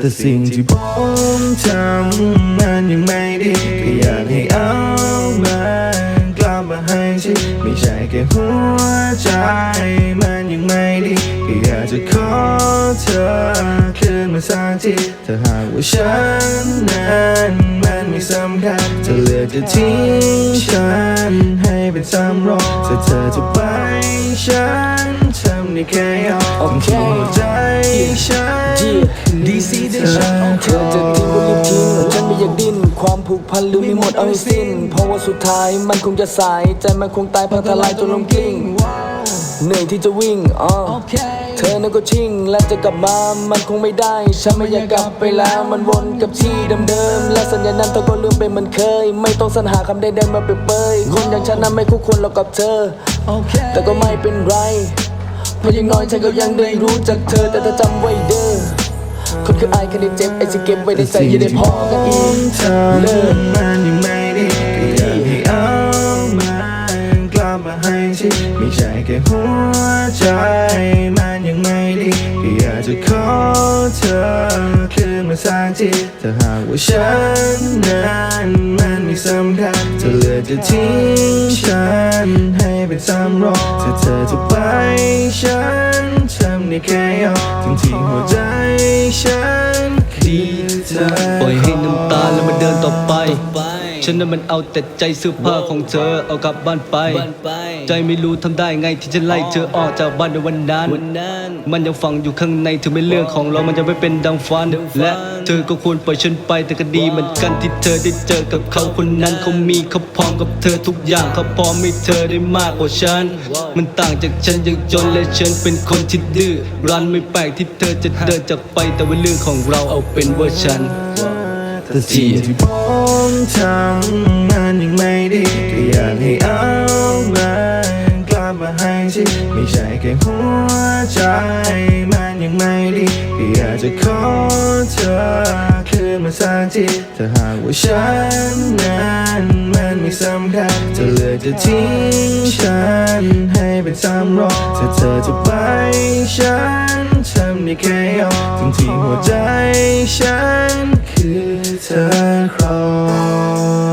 แต่สิ่งที่ผมทำมันยังไม่ดีก็อยากให้เอามันกลับมาให้ฉันไม่ใช่แค่หัวใจมันยังไม่ดีก็อยากจะขอเธอคืนมาสักทีถ้าหากว่าฉันนั้นมันไม่สำคัญเธอเลือกจะทิ้งฉันให้เป็นสำรองถ้าเธอจะไปฉัน ทำได้แค่ยอมทิ้งหัวใจฉันดีซีได้ฉันเธอจะทิ้งก็รีบทิ้งฉันไม่อยากดิ้นความผูกพันลืมไม่หมดเอาให้สิ้น เพราะว่าสุดท้ายมันคงจะสาย ใจมันคงตายพังทลายจนลมกลิ้งเหนื่อยที่จะวิ่งอ๋อเธอนั้นก็ชิ่งและจะกลับมา มันคงไม่ได้ ฉันไม่อยากกลับไปแล้ว มันวนกับที่เดิมๆ และสัญญานั้นเธอก็ลืมไปเหมันเคย ไม่ต้องสรรหาคำใดๆมาเปรียบเปยคนอย่างฉันนั้นไม่คู่ควรหรอกกับเธอ แต่ก็ไม่เป็นไร เพราะย่างน้อยฉันก็ยังได้รู้จักเธอแต่เธอจำไว้เด้อคนคืออายแค่ได้เจ็บไอ้ที่เก็บไว้ในใจอย่าได้พอกันอีกเลิกมันยังไม่ดีก็อยากให้เอามันกลับมาให้ฉันไม่ใช่แค่หัวใจมันยังไม่ดีก็อยากจะขอเธอคืนมาสักทีถ้าหากว่าฉันนั้นมันไม่สำคัญเธอเลือกจะทิ้งฉัน ให้เป็นสำรอถ้าเธอจะไปฉันทำได้แค่ยอมทั้งที่หัวใจฉันคือเธอ ปล่อยให้น้ำตาแล้วมาเดินต่อไป ฉันนั้นมันเอาแต่ใจเสื้อผ้าของเธอเอากลับบ้านไป ใจไม่รู้ทำได้ไงที่จะไล่เธอออกจากบ้านในวันนั้น มันยังฝังอยู่ข้างในถึงเป็นเรื่องของเรามันยังไม่เป็นดังฝัน และเธอก็ควรปล่อยฉันไปแต่ก็ดีเหมือนกันที่เธอได้เจอกับเขาคนนั้นเขามีเขาพร้อมกับเธอทุกอย่างเขาพร้อมให้เธอได้มากกว่าฉัน มันต่างจากฉันยังจนและฉันเป็นคนที่ดื้อรันไม่แปลกที่เธอจะเดินจากไปแต่ว่าเรื่องของเราเอาเป็นว่าฉัน แต่สิ่งที่ผมทำมันยังไม่ดีก็อยากให้เอามันกลับมาให้ฉันไม่ใช่แค่หัวใจมันยังไม่ดีก็อยากจะขอเธอคืนมาสักทีถ้าหากว่าฉันนั้นมันไม่สำคัญเธอเลือกจะทิ้งฉันให้เป็นสำรองถ้าเธอจะไปฉันทำได้แค่ยอมทั้งที่หัวใจฉันคือ 太好。